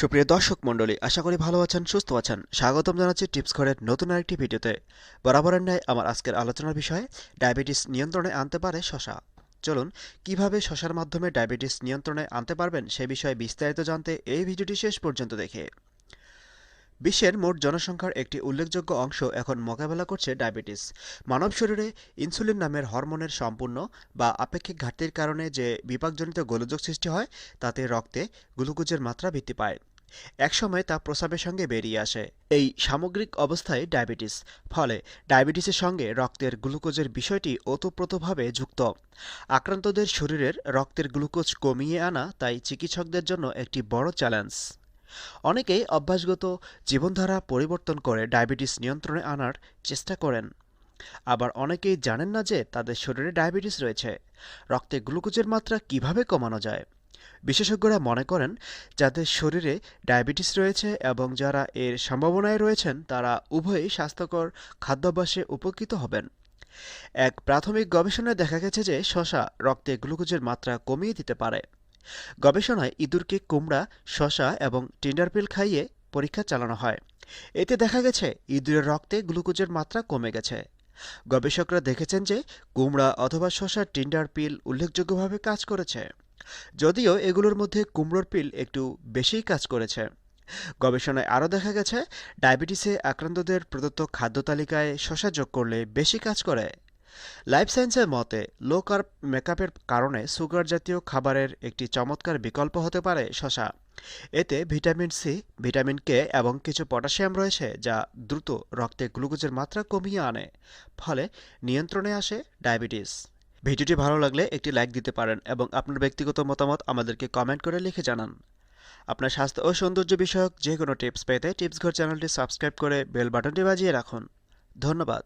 সুপ্রিয় দর্শক মণ্ডলী, আশা করি ভালো আছেন, সুস্থ আছেন। স্বাগতম জানাচ্ছি টিপস ঘরের নতুন আরেকটি ভিডিওতে। বরাবরের ন্যায় আমার আজকের আলোচনার বিষয়, ডায়াবেটিস নিয়ন্ত্রণে আনতে পারে শশা। চলুন, কীভাবে শশার মাধ্যমে ডায়াবেটিস নিয়ন্ত্রণে আনতে পারবেন সে বিষয়ে বিস্তারিত জানতে এই ভিডিওটি শেষ পর্যন্ত দেখে। বিশ্বের মোট জনসংখ্যার একটি উল্লেখযোগ্য অংশ এখন মোকাবেলা করছে ডায়াবেটিস। মানব শরীরে ইনসুলিন নামের হরমোনের সম্পূর্ণ বা আপেক্ষিক ঘাটতির কারণে যে বিপাকজনিত গোলযোগ সৃষ্টি হয়, তাতে রক্তে গ্লুকোজের মাত্রা বৃদ্ধি পায়। একসময় তা প্রস্রাবের সঙ্গে বেরিয়ে আসে। এই সামগ্রিক অবস্থায় ডায়াবেটিস, ফলে ডায়াবেটিসের সঙ্গে রক্তের গ্লুকোজের বিষয়টি ওতপ্রোতভাবে যুক্ত। আক্রান্তদের শরীরের রক্তের গ্লুকোজ কমিয়ে আনা তাই চিকিৎসকদের জন্য একটি বড় চ্যালেঞ্জ। অনেকেই অভ্যাসগত জীবনধারা পরিবর্তন করে ডায়াবেটিস নিয়ন্ত্রণে আনার চেষ্টা করেন। আবার অনেকেই জানেন না যে তাদের শরীরে ডায়াবেটিস রয়েছে। রক্তে গ্লুকোজের মাত্রা কীভাবে কমানো যায়? বিশেষজ্ঞরা মনে করেন, যাদের শরীরে ডায়াবেটিস রয়েছে এবং যারা এর সম্ভাবনায় রয়েছেন, তারা উভয়ই স্বাস্থ্যকর খাদ্যাভ্যাসে উপকৃত হবেন। এক প্রাথমিক গবেষণায় দেখা গেছে যে শশা রক্তে গ্লুকোজের মাত্রা কমিয়ে দিতে পারে। গবেষণায় ইঁদুরকে কুমড়া, শশা এবং টিন্ডারপিল খাইয়ে পরীক্ষা চালানো হয়। এতে দেখা গেছে, ইঁদুরের রক্তে গ্লুকোজের মাত্রা কমে গেছে। গবেষকরা দেখেছেন যে কুমড়া অথবা শশার টিন্ডার পিল উল্লেখযোগ্যভাবে কাজ করেছে। যদিও এগুলোর মধ্যে কুমড়োর পিল একটু বেশিই কাজ করেছে। গবেষণায় আরও দেখা গেছে, ডায়াবেটিসে আক্রান্তদের প্রদত্ত খাদ্য তালিকায় শশা যোগ করলে বেশি কাজ করে। লাইফ সায়েন্সের মতে, লো কার্ব মেকআপের কারণে সুগার জাতীয় খাবারের একটি চমৎকার বিকল্প হতে পারে শশা। এতে ভিটামিন সি, ভিটামিন কে এবং কিছু পটাশিয়াম রয়েছে যা দ্রুত রক্তে গ্লুকোজের মাত্রা কমিয়ে আনে, ফলে নিয়ন্ত্রণে আসে ডায়াবেটিস। ভিডিওটি ভালো লাগলে একটি লাইক দিতে পারেন এবং আপনার ব্যক্তিগত মতামত আমাদেরকে কমেন্ট করে লিখে জানান। আপনার স্বাস্থ্য ও সৌন্দর্য বিষয়ক যে কোনো টিপস পেতে টিপস ঘর চ্যানেলটি সাবস্ক্রাইব করে বেল বাটনটি বাজিয়ে রাখুন। ধন্যবাদ।